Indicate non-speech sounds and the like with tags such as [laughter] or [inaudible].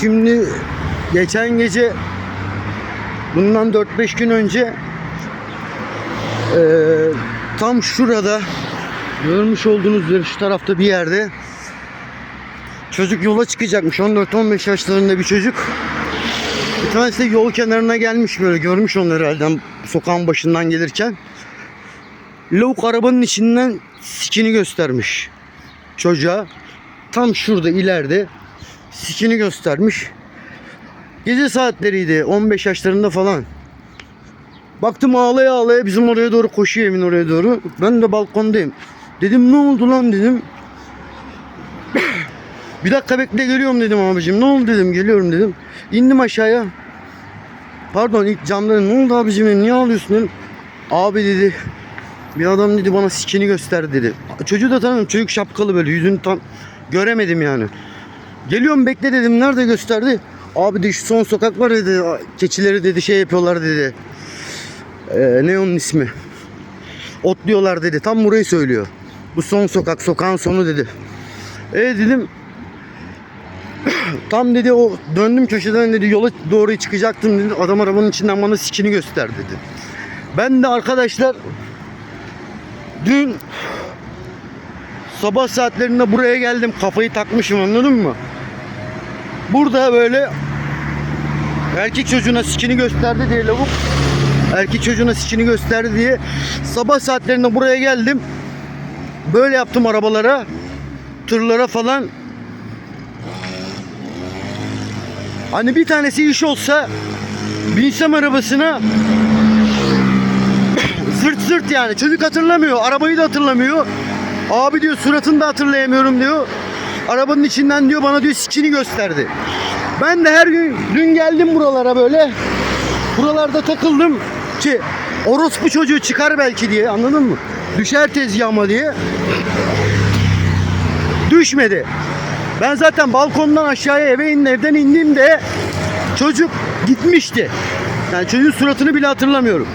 Şimdi geçen gece bundan 4-5 gün önce eee, tam şurada görmüş olduğunuz üzere şu tarafta bir yerde çocuk yola çıkacakmış. 14-15 yaşlarında bir çocuk. Bir tanesi de yol kenarına gelmiş böyle görmüş onları herhalde sokağın başından gelirken. Lavuk arabanın içinden sikini göstermiş çocuğa. Tam şurada ileride sikini göstermiş. Gece saatleriydi 15 yaşlarında falan. Baktım ağlaya ağlaya bizim oraya doğru koşuyor evin oraya doğru. Ben de balkondayım. Dedim ne oldu lan dedim. Bir dakika bekle geliyorum dedim abicim. Ne oldu dedim geliyorum dedim. İndim aşağıya. Pardon ilk camdan ne oldu abicim niye ağlıyorsun dedim. Abi dedi bir adam dedi bana sikini göster dedi. Çocuğu da tanıyorum çocuk şapkalı böyle yüzünü tam göremedim yani. Geliyorum bekle dedim nerede gösterdi. Abi de şu son sokak var dedi. Keçileri dedi şey yapıyorlar dedi. Ee, ne onun ismi? Otluyorlar dedi. Tam burayı söylüyor. Bu son sokak sokağın sonu dedi. E dedim [clears throat] Tam dedi o döndüm köşeden dedi yola doğru çıkacaktım dedi. Adam arabanın içinden bana sikini göster dedi. Ben de arkadaşlar dün sabah saatlerinde buraya geldim. Kafayı takmışım anladın mı? Burada böyle erkek çocuğuna sikini gösterdi diye lavuk erkek çocuğuna sikini gösterdi diye sabah saatlerinde buraya geldim. Böyle yaptım arabalara, tırlara falan. Hani bir tanesi iş olsa binsem arabasına [coughs] zırt zırt yani. Çocuk hatırlamıyor. Arabayı da hatırlamıyor. Abi diyor suratını da hatırlayamıyorum diyor. Arabanın içinden diyor bana diyor sikini gösterdi. Ben de her gün dün geldim buralara böyle. Buralarda takıldım ki orospu çocuğu çıkar belki diye anladın mı? Düşer tezgahıma diye. Düşmedi. Ben zaten balkondan aşağıya eve in, evden indiğimde çocuk gitmişti. Yani çocuğun suratını bile hatırlamıyorum.